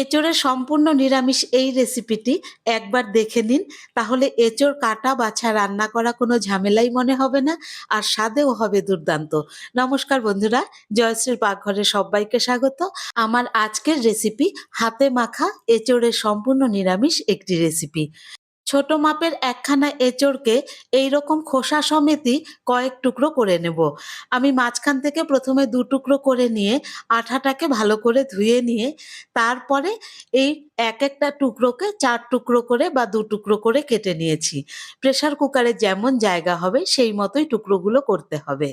এঁচোড়ের সম্পূর্ণ নিরামিষ এই রেসিপিটি একবার দেখে নিন। তাহলে এঁচোড় কাটা বাছা রান্না করা কোনো ঝামেলাই মনে হবে না, আর স্বাদেও হবে দুর্দান্ত। নমস্কার বন্ধুরা, জয়শ্রীর পাকঘরে সবাইকে স্বাগত। আমার আজকের রেসিপি হাতে মাখা এঁচোড়ের সম্পূর্ণ নিরামিষ একটি রেসিপি ছোট মাপের একখানা এঁচোড়কে এইরকম খোসা সমেতই কয়েক টুকরো করে নেব। আমি মাঝখান থেকে প্রথমে দু টুকরো করে নিয়ে আঠাটাকে ভালো করে ধুয়ে নিয়ে তারপরে এই এক একটা টুকরোকে চার টুকরো করে বা দু টুকরো করে কেটে নিয়েছি। প্রেসার কুকারে যেমন জায়গা হবে সেই মতোই টুকরোগুলো করতে হবে।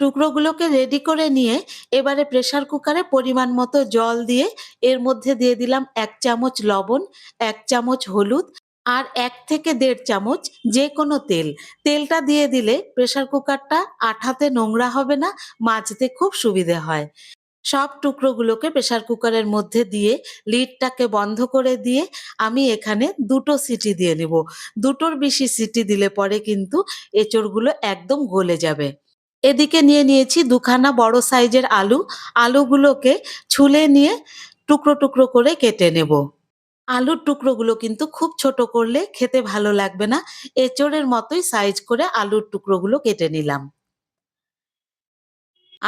টুকরোগুলোকে রেডি করে নিয়ে এবারে প্রেসার কুকারে পরিমাণ মতো জল দিয়ে এর মধ্যে দিয়ে দিলাম এক চামচ লবণ, এক চামচ হলুদ আর এক থেকে দেড় চামচ যে কোনো তেল। তেলটা দিয়ে দিলে প্রেসার কুকারটা আঠাতে নোংরা হবে না, মাজতে খুব সুবিধে হয়। সব টুকরোগুলোকে প্রেসার কুকারের মধ্যে দিয়ে লিডটাকে বন্ধ করে দিয়ে আমি এখানে দুটো সিটি দিয়ে নেব। দুটোর বেশি সিটি দিলে পরে কিন্তু এঁচড়গুলো একদম গলে যাবে। এদিকে নিয়ে নিয়েছি দুখানা বড় সাইজের আলু। আলুগুলোকে ছুলে নিয়ে টুকরো টুকরো করে কেটে নেব। আলুর টুকরোগুলো কিন্তু খুব ছোট করলে খেতে ভালো লাগবে না। এঁচড়ের মতোই সাইজ করে আলুর টুকরোগুলো কেটে নিলাম।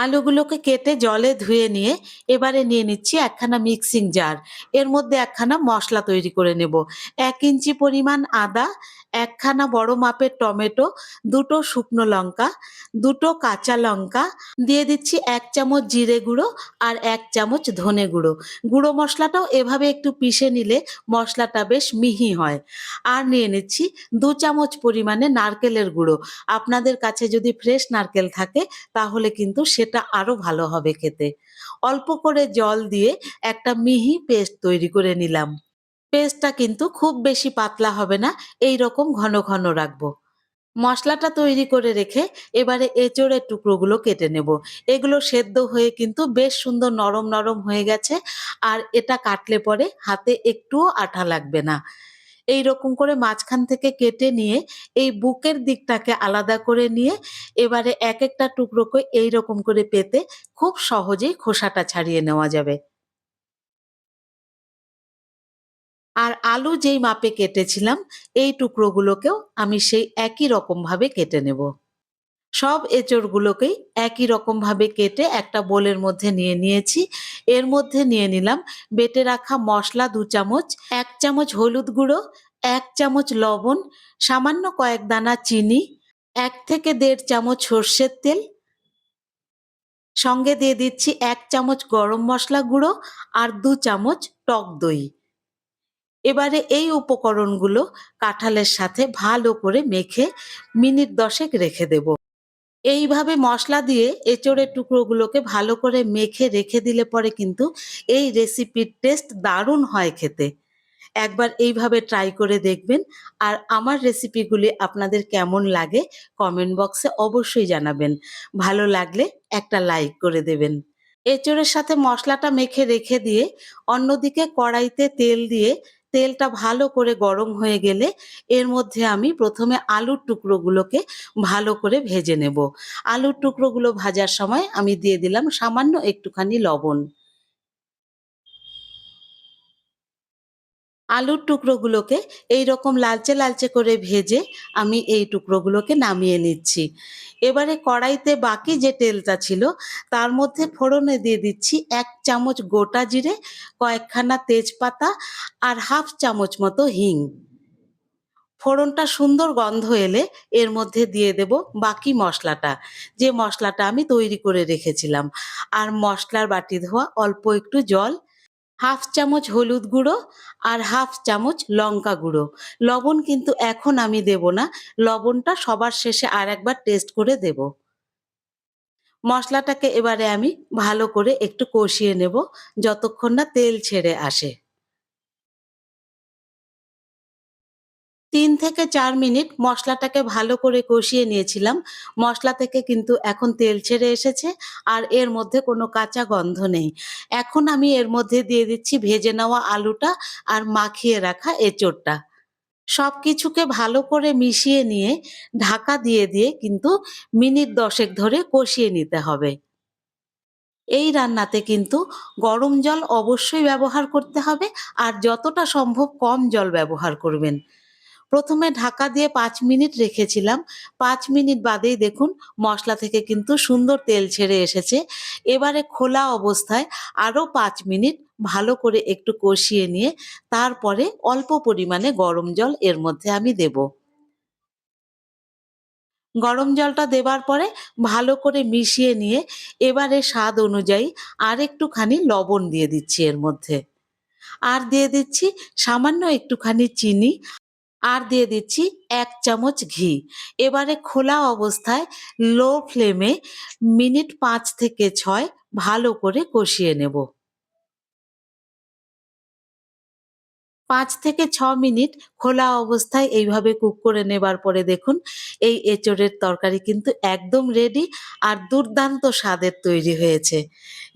আলুগুলোকে কেটে জলে ধুয়ে নিয়ে এবারে নিয়ে নিচ্ছি একখানা মিক্সিং জার এর মধ্যে একখানা মশলা তৈরি করে নেব। এক ইঞ্চি পরিমাণ আদা, একখানা বড় মাপের টমেটো, দুটো শুকনো লঙ্কা, দুটো কাঁচা লঙ্কা, দিয়ে দিচ্ছি এক চামচ জিরে গুঁড়ো আর এক চামচ ধনে গুঁড়ো। গুঁড়ো মশলাটাও এভাবে একটু পিষে নিলে মশলাটা বেশ মিহি হয়। আর নিয়ে নিচ্ছি দু চামচ পরিমাণে নারকেলের গুঁড়ো। আপনাদের কাছে যদি ফ্রেশ নারকেল থাকে, তাহলে কিন্তু সেটা আরও ভালো হবে খেতে। অল্প করে জল দিয়ে একটা মিহি পেস্ট তৈরি করে নিলাম। পেস্টটা কিন্তু খুব বেশি পাতলা হবে না, এই রকম ঘন ঘন রাখব। মশলাটা তৈরি করে রেখে এবারে এঁচড়ের টুকরোগুলো কেটে নেব। এগুলো সেদ্ধ হয়ে কিন্তু বেশ সুন্দর নরম নরম হয়ে গেছে, আর এটা কাটলে পরে হাতে একটুও আঠা লাগবে না। এই রকম করে মাঝখান থেকে কেটে নিয়ে এই বুকের দিকটাকে আলাদা করে নিয়ে এবারে এক একটা টুকরোকে এই রকম করে পেতে খুব সহজেই খোসাটা ছাড়িয়ে নেওয়া যাবে। আর আলু যেই মাপে কেটেছিলাম, এই টুকরোগুলোকেও আমি সেই একই রকম ভাবে কেটে নেব। সব এঁচড়গুলোকেই একই রকমভাবে কেটে একটা বোলের মধ্যে নিয়ে নিয়েছি। এর মধ্যে নিয়ে নিলাম বেটে রাখা মশলা দু চামচ, এক চামচ হলুদ গুঁড়ো, এক চামচ লবণ, সামান্য কয়েক দানা চিনি, এক থেকে দেড় চামচ সর্ষের তেল। সঙ্গে দিয়ে দিচ্ছি এক চামচ গরম মশলা গুঁড়ো আর দু চামচ টক দই। এবারে এই উপকরণগুলো কাঁঠালের সাথে ভালো করে মেখে মিনিট দশেক রেখে দেব। এইভাবে মশলা দিয়ে এঁচড়ের টুকরোগুলোকে ভালো করে মেখে রেখে দিলে পরে কিন্তু এই রেসিপির টেস্ট দারুণ হয় খেতে। একবার এইভাবে ট্রাই করে দেখবেন। আর আমার রেসিপিগুলি আপনাদের কেমন লাগে কমেন্ট বক্সে অবশ্যই জানাবেন। ভালো লাগলে একটা লাইক করে দেবেন। এঁচড়ের সাথে মশলাটা মেখে রেখে দিয়ে অন্যদিকে কড়াইতে তেল দিয়ে তেলটা ভালো করে গরম হয়ে গেলে এর মধ্যে আমি প্রথমে আলুর টুকরোগুলোকে ভালো করে ভেজে নেব। আলুর টুকরোগুলো ভাজার সময় আমি দিয়ে দিলাম সামান্য একটুখানি লবণ। আলুর টুকরোগুলোকে এই রকম লালচে লালচে করে ভেজে আমি এই টুকরোগুলোকে নামিয়ে নিচ্ছি। এবারে কড়াইতে বাকি যে তেলটা ছিল, তার মধ্যে ফোড়নে দিয়ে দিচ্ছি এক চামচ গোটা জিরে, কয়েকখানা তেজপাতা আর হাফ চামচ মতো হিং। ফোড়নটা সুন্দর গন্ধ এলে এর মধ্যে দিয়ে দেব বাকি মশলাটা, যে মশলাটা আমি তৈরি করে রেখেছিলাম। আর মশলার বাটি ধোয়া অল্প একটু জল হাফ চামচ হলুদ গুঁড়ো আর হাফ চামচ লঙ্কা গুঁড়ো। লবণ কিন্তু এখন আমি দেব না, লবণটা সবার শেষে আর একবার টেস্ট করে দেব। মশলাটাকে এবারে আমি ভালো করে একটু কষিয়ে নেব, যতক্ষণ না তেল ছেড়ে আসে। তিন থেকে চার মিনিট মশলাটাকে ভালো করে কষিয়ে নিয়েছিলাম। মশলা থেকে কিন্তু এখন তেল ছেড়ে এসেছে আর এর মধ্যে কোনো কাঁচা গন্ধ নেই। এখন আমি এর মধ্যে দিয়ে দিচ্ছি ভেজে নেওয়া আলুটা আর মাখিয়ে রাখা এঁচোড়টা। সব কিছুকে ভালো করে মিশিয়ে নিয়ে ঢাকা দিয়ে দিয়ে কিন্তু মিনিট দশেক ধরে কষিয়ে নিতে হবে। এই রান্নাতে কিন্তু গরম জল অবশ্যই ব্যবহার করতে হবে আর যতটা সম্ভব কম জল ব্যবহার করবেন। প্রথমে ঢাকা দিয়ে পাঁচ মিনিট রেখেছিলাম। পাঁচ মিনিট বাদেই দেখুন, মশলা থেকে কিন্তু সুন্দর তেল ছেড়ে এসেছে। এবারে খোলা অবস্থায় আরও পাঁচ মিনিট ভালো করে একটু কষিয়ে নিয়ে, তারপরে অল্প পরিমাণে গরম জল এর মধ্যে আমি দেব। গরম জলটা দেবার পরে ভালো করে মিশিয়ে নিয়ে, এবারে স্বাদ অনুযায়ী আর একটুখানি লবণ দিয়ে দিচ্ছি এর মধ্যে। আর দিয়ে দিচ্ছি সামান্য একটুখানি চিনি। আর দিয়ে দিচ্ছি এক চামচ ঘি। এবারে খোলা অবস্থায় লো ফ্লেমে মিনিট পাঁচ থেকে ছয় ভালো করে কষিয়ে নেব। পাঁচ থেকে ছ মিনিট খোলা অবস্থায় এইভাবে কুক করে নেবার পরে দেখুন, এই এঁচোড়ের তরকারি কিন্তু একদম রেডি আর দুর্দান্ত স্বাদের তৈরি হয়েছে।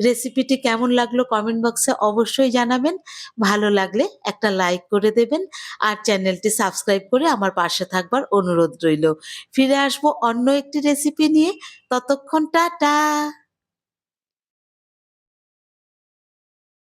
রেসিপিটি কেমন লাগল কমেন্ট বক্সে অবশ্যই জানাবেন। ভালো লাগলে একটা লাইক করে দেবেন আর চ্যানেলটি সাবস্ক্রাইব করে আমার পাশে থাকবার অনুরোধ রইল। ফিরে আসব অন্য একটি রেসিপি নিয়ে। ততক্ষণ টাটা!